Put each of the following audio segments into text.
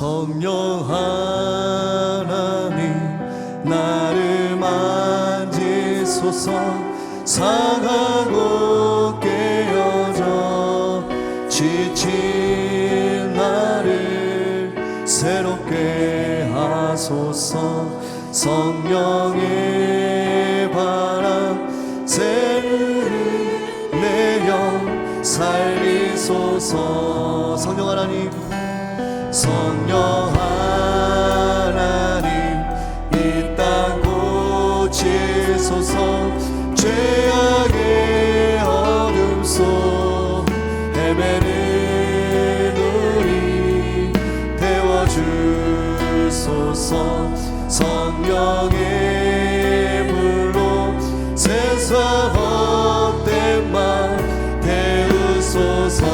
성령 하나님 나를 만지소서 상하고 깨어져 지친 나를 새롭게 하소서. 성령의 바람 새를 내어 살리소서. 성령 하나님. 성령 하나님 이 땅 고치소서. 죄악의 어둠 속 헤매는 우리 태워주소서. 성령의 불로 세상 헛된 말 데우소서.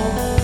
all.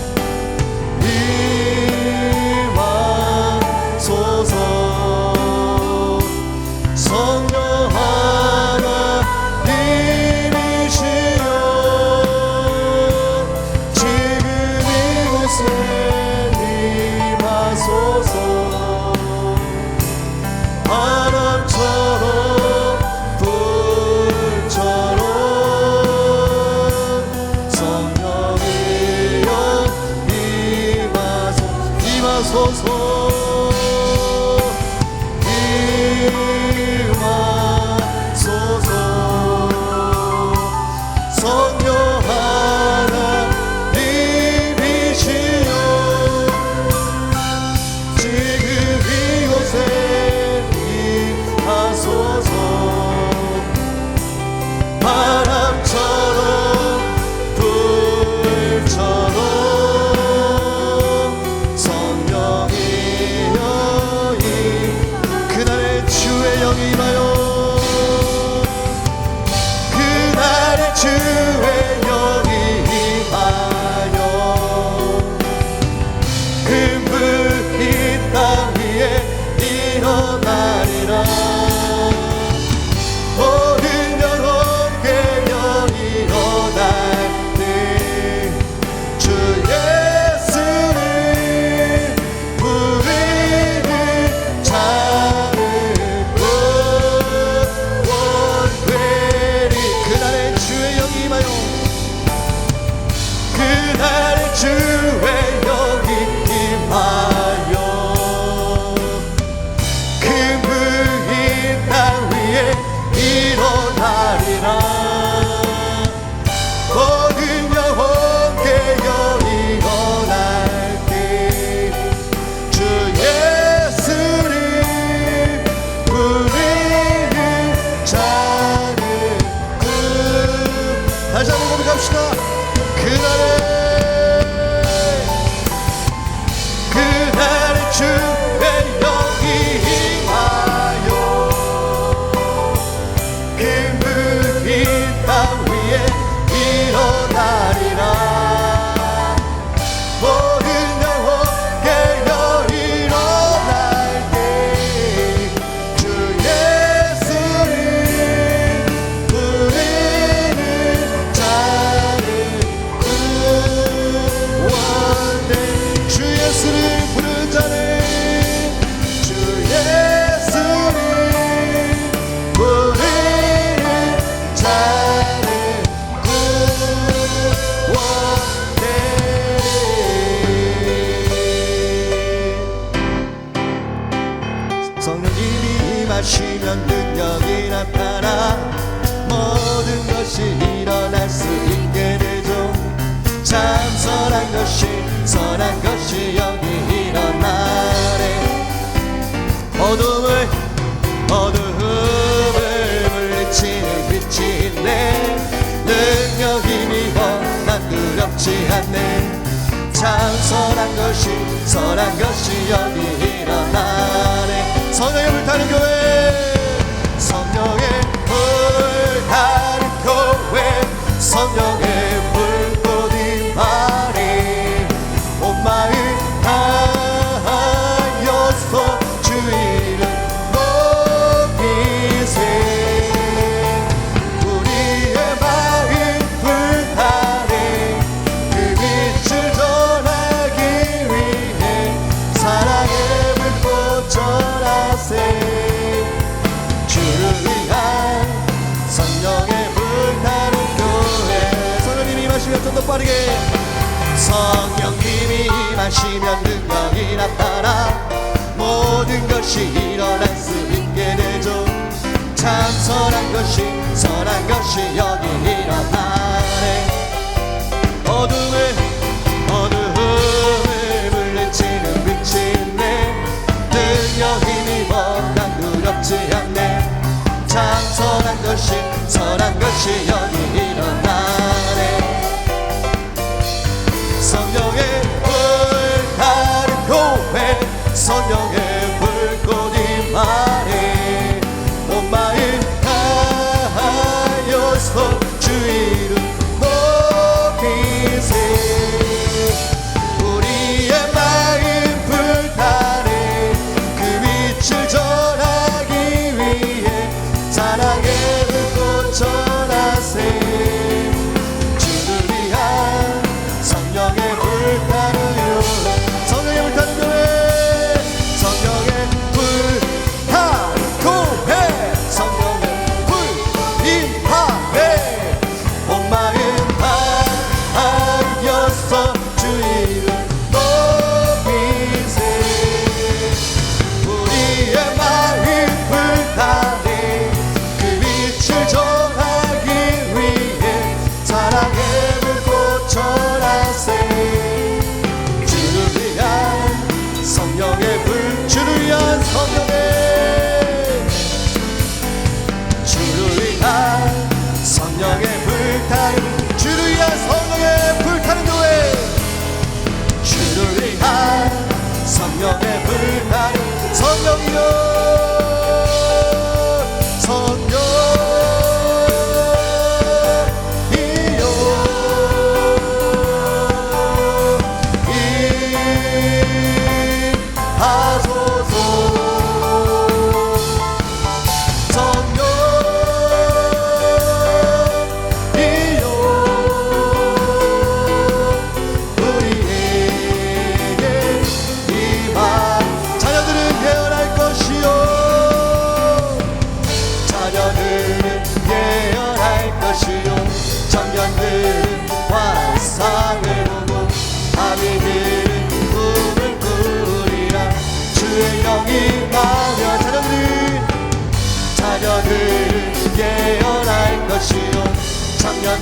어둠을 어둠을 물리치는 빛이 있네. 능력이 미워 난 두렵지 않네. 참 선한 것이 선한 것이 여기 일어나네. 성령의 불타는 교회! 성령의 불타는 교회! 성령의 빠르게 성령님이 임하시면 능력이 나타나 모든 것이 일어날 수 있게 되죠. 참 선한 것이 선한 것이 여기 일어나네. 어둠을 어둠을 물리치는 빛이 있네 능력 힘이 난 두렵지 않네. 참 선한 것이 선한 것이 여기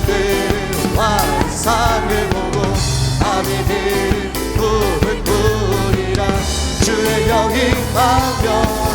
청년들은 환상을 보고 아비들은 꿈을 꾸리라 주의 영이 나며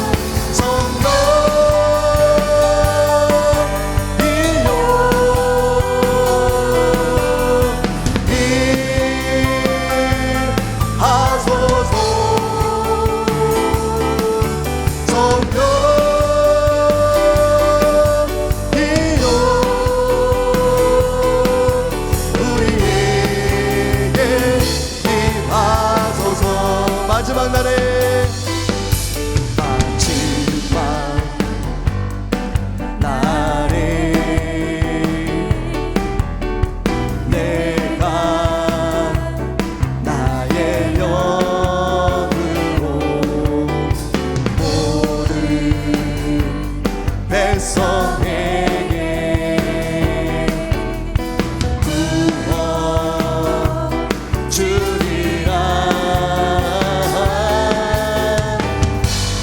주리라.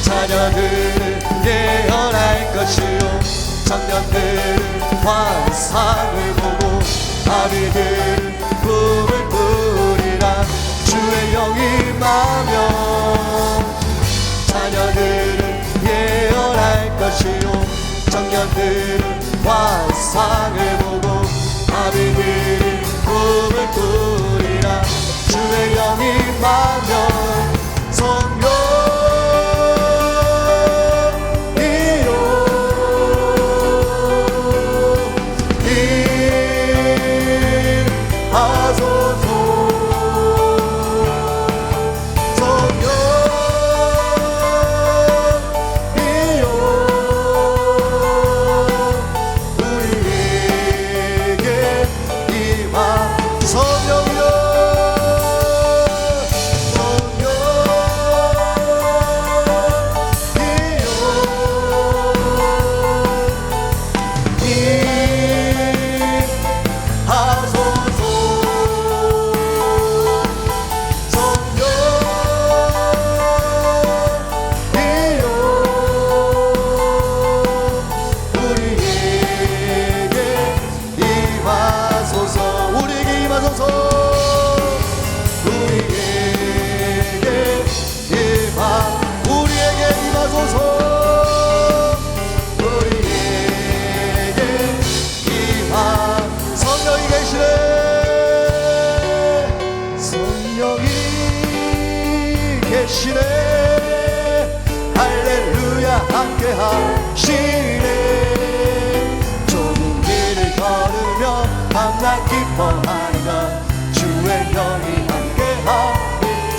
자녀들은 예언할 것이요. 청년들은 환상을 보고 아비들은 꿈을 꾸리라. 주의 영이 마며 자녀들은 예언할 것이요. 청년들은 환상을 보고 아비들은 꿈을 꾸리라 신뢰가 임하며 성령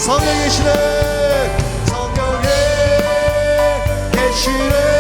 성령이 계시네 성령이 계시네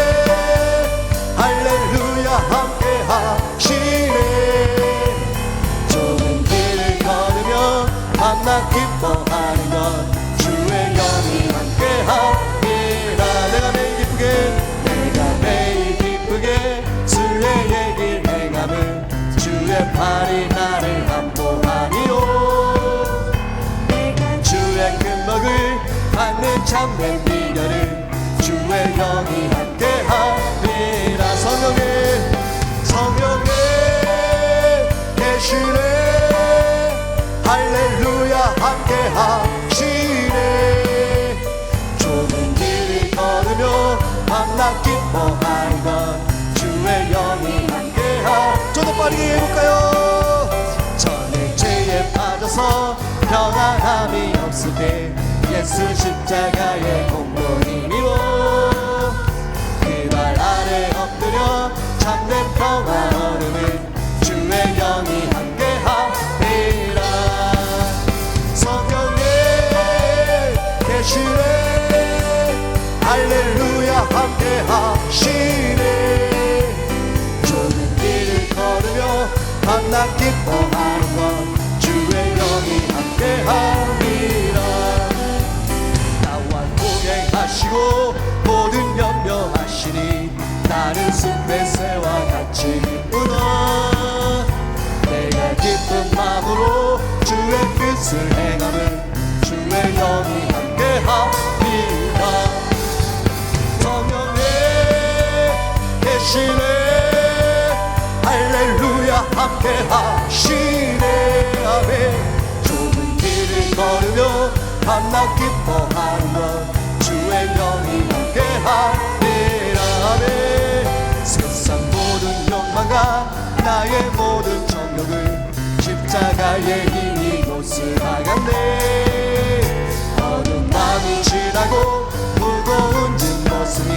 예수 십자가의 공로님이로 그발 아래 엎드려 참된 평안 얼음을 주의 영이 함께하리라 성령에 계시네. 할렐루야 함께하시네. 좁은 길을 걸으며 밤낮 기뻐하는 것 주의 영이 함께하 숲의 새와 같이 기쁘다 내가 기쁜 마음으로 주의 뜻을 행하는 주의 영이 함께하리라 성령에 계시네. 할렐루야 함께하시네. 아멘. 좁은 길을 걸으며 밤낮 기뻐하는 것 나의 모든 정욕을 십자가의 힘이 고스라갔네. 어둠 지나고 무거운 진 모습이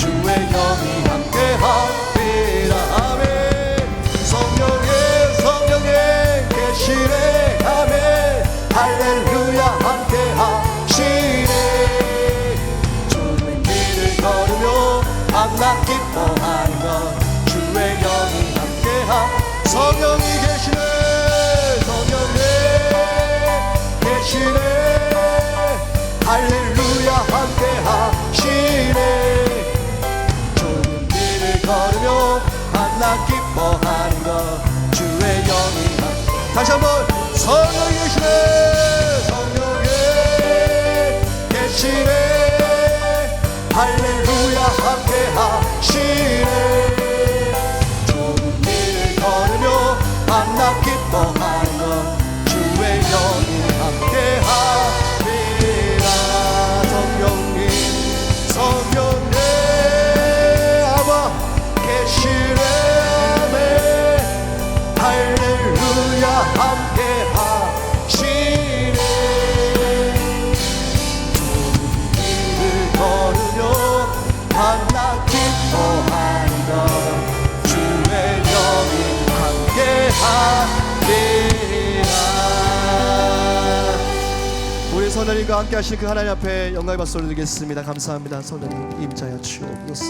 주의 영이 함께하리라 아멘 성령의 성령의 계시네 아멘 할렐루야 함께하 성령이 계시네. 성령의 계시네. 할렐루야 함께하시네. 좁은 길을 걸으며 밤낮 기뻐하는 것 주의 영이 함 다시 한번 성령 성령 선생님과 함께 하실 그 하나님 앞에 영광의 박수 올리겠습니다. 감사합니다. 선생님 임자여 주옵소서.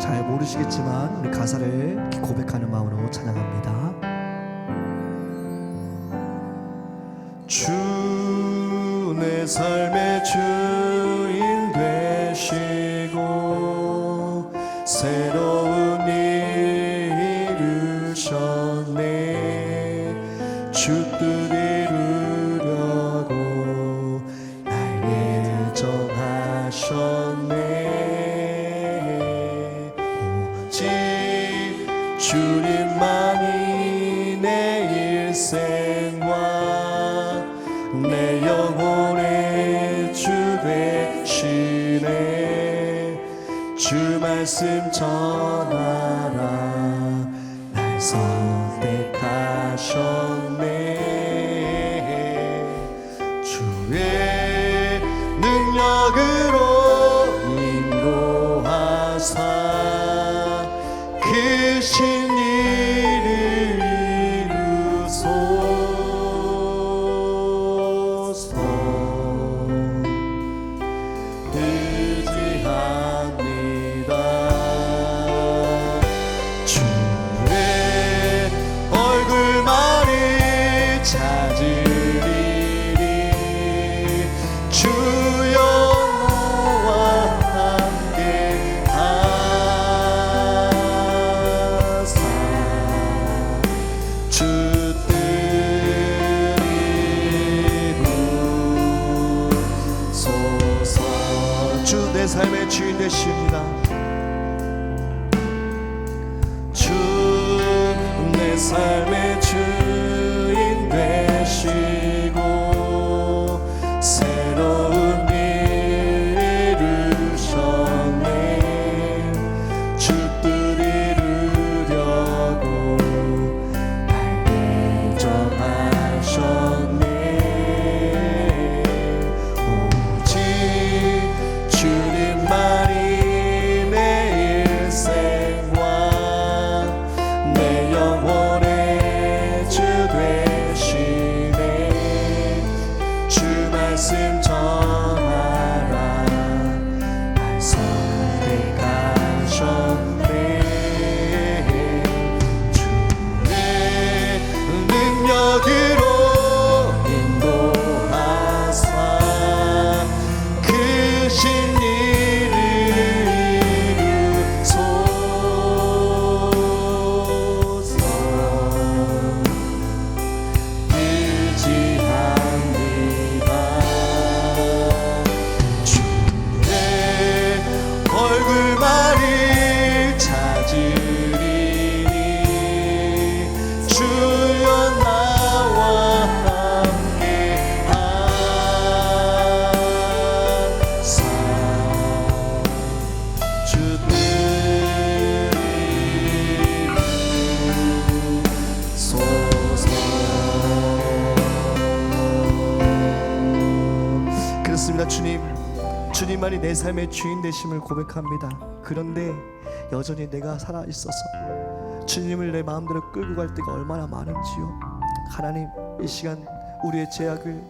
잘 모르시겠지만 우리 가사를 고백하는 마음으로 찬양합니다. 주 내 삶의 주 일생과 내 영혼의 주 되시네 주 말씀 전하라. 날선 능 주님만이 내 삶의 주인 되심을 고백합니다. 그런데 여전히 내가 살아 있어서 주님을 내 마음대로 끌고 갈 때가 얼마나 많은지요. 하나님 이 시간 우리의 죄악을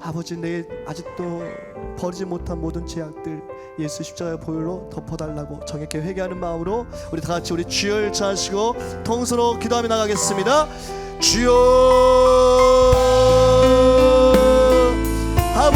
아버지 내 아직도 버리지 못한 모든 죄악들 예수 십자가의 보혈로 덮어달라고 정확히 회개하는 마음으로 우리 다 같이 우리 주여를 찾으시고 통수로 기도하며 나가겠습니다. 주여